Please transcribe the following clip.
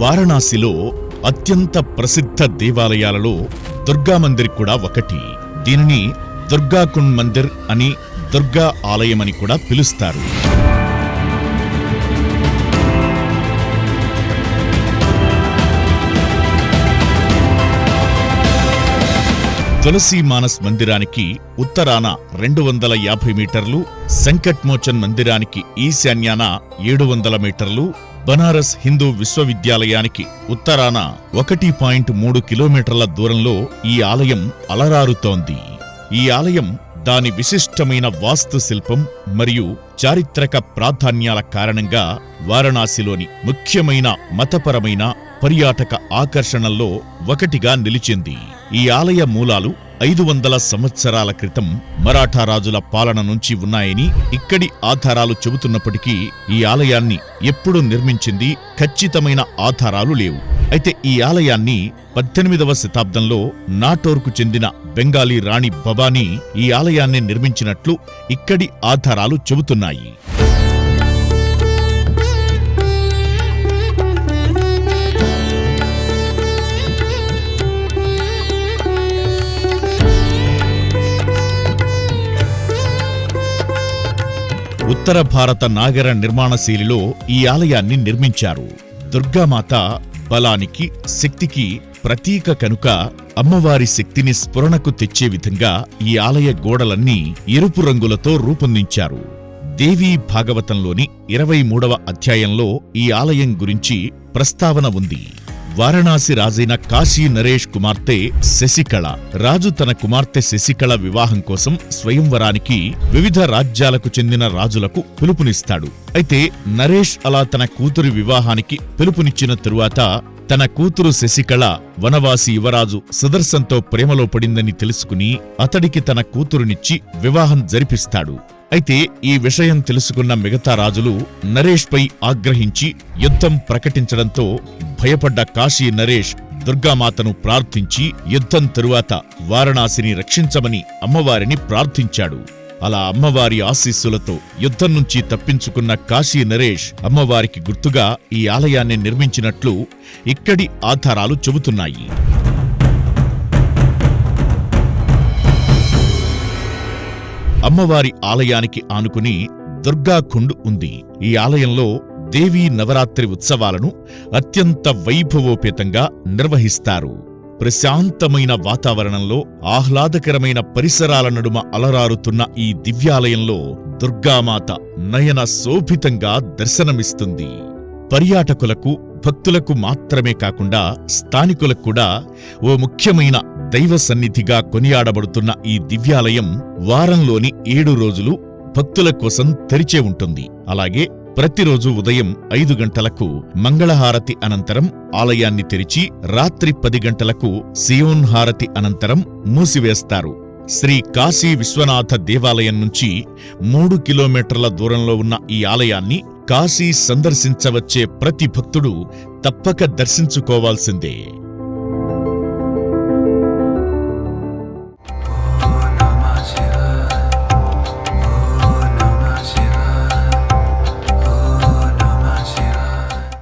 వారణాసిలో అత్యంత ప్రసిద్ధ దేవాలయాలలో దుర్గా మందిర్ కూడా ఒకటి. దీనిని దుర్గాకుండ్ మందిర్ అని దుర్గా ఆలయమని కూడా పిలుస్తారు. తులసి మానస్ మందిరానికి ఉత్తరాన రెండు వందల యాభై మీటర్లు సంకట్మోచన్ మందిరానికి ఈశాన్యాన ఏడు వందల మీటర్లు బనారస్ హిందూ విశ్వవిద్యాలయానికి ఉత్తరాన ఒకటి పాయింట్ మూడు కిలోమీటర్ల దూరంలో ఈ ఆలయం అలరారుతోంది. ఈ ఆలయం దాని విశిష్టమైన వాస్తుశిల్పం మరియు చారిత్రక ప్రాధాన్యాల కారణంగా వారణాసిలోని ముఖ్యమైన మతపరమైన పర్యాటక ఆకర్షణల్లో ఒకటిగా నిలిచింది. ఈ ఆలయ మూలాలు ఐదు వందల సంవత్సరాల క్రితం మరాఠా రాజుల పాలన నుంచి ఉన్నాయని ఇక్కడి ఆధారాలు చెబుతున్నప్పటికీ ఈ ఆలయాన్ని ఎప్పుడు నిర్మించింది ఖచ్చితమైన ఆధారాలు లేవు. అయితే ఈ ఆలయాన్ని పద్దెనిమిదవ శతాబ్దంలో నాటోర్కు చెందిన బెంగాలీ రాణి భవానీ ఈ ఆలయాన్ని నిర్మించినట్లు ఇక్కడి ఆధారాలు చెబుతున్నాయి. ఉత్తర భారత నాగర నిర్మాణశైలిలో ఈ ఆలయాన్ని నిర్మించారు. దుర్గామాత బలానికి శక్తికి ప్రతీక కనుక అమ్మవారి శక్తిని స్ఫురణకు తెచ్చే విధంగా ఈ ఆలయ గోడలన్నీ ఎరుపు రంగులతో రూపొందించారు. దేవీ భాగవతంలోని ఇరవై మూడవ అధ్యాయంలో ఈ ఆలయం గురించి ప్రస్తావన ఉంది. వారణాసి రాజైన కాశీ నరేష్ కుమార్తె శశికళ. రాజు తన కుమార్తె శశికళ వివాహం కోసం స్వయంవరానికి వివిధ రాజ్యాలకు చెందిన రాజులకు పిలుపునిస్తాడు. అయితే నరేష్ అలా తన కూతురి వివాహానికి పిలుపునిచ్చిన తరువాత తన కూతురు శశికళ వనవాసి యువరాజు సుదర్శన్తో ప్రేమలో పడిందని తెలుసుకుని అతడికి తన కూతురునిచ్చి వివాహం జరిపిస్తాడు. అయితే ఈ విషయం తెలుసుకున్న మిగతా రాజులు నరేష్పై ఆగ్రహించి యుద్ధం ప్రకటించడంతో భయపడ్డ కాశీ నరేష్ దుర్గామాతను ప్రార్థించి యుద్ధం తరువాత వారణాసిని రక్షించమని అమ్మవారిని ప్రార్థించాడు. అలా అమ్మవారి ఆశీస్సులతో యుద్ధం నుంచి తప్పించుకున్న కాశీ నరేష్ అమ్మవారికి గుర్తుగా ఈ ఆలయాన్ని నిర్మించినట్లు ఇక్కడి ఆధారాలు చెబుతున్నాయి. అమ్మవారి ఆలయానికి ఆనుకుని దుర్గాకుండ్ ఉంది. ఈ ఆలయంలో దేవీ నవరాత్రి ఉత్సవాలను అత్యంత వైభవోపేతంగా నిర్వహిస్తారు. ప్రశాంతమైన వాతావరణంలో ఆహ్లాదకరమైన పరిసరాల నడుమ అలరారుతున్న ఈ దివ్యాలయంలో దుర్గామాత నయన శోభితంగా దర్శనమిస్తుంది. పర్యాటకులకు భక్తులకు మాత్రమే కాకుండా స్థానికులకు కూడా ఓ ముఖ్యమైన దైవ సన్నిధిగా కొనియాడబడుతున్న ఈ దివ్యాలయం వారంలోని ఏడు రోజులు భక్తుల కోసం తెరిచే ఉంటుంది. అలాగే ప్రతిరోజు ఉదయం ఐదు గంటలకు మంగళహారతి అనంతరం ఆలయాన్ని తెరిచి రాత్రి పది గంటలకు సియోన్ హారతి అనంతరం మూసివేస్తారు. శ్రీ కాశీ విశ్వనాథ దేవాలయం నుంచి మూడు కిలోమీటర్ల దూరంలో ఉన్న ఈ ఆలయాన్ని కాశీ సందర్శించవచ్చే ప్రతి భక్తుడు తప్పక దర్శించుకోవాల్సిందే.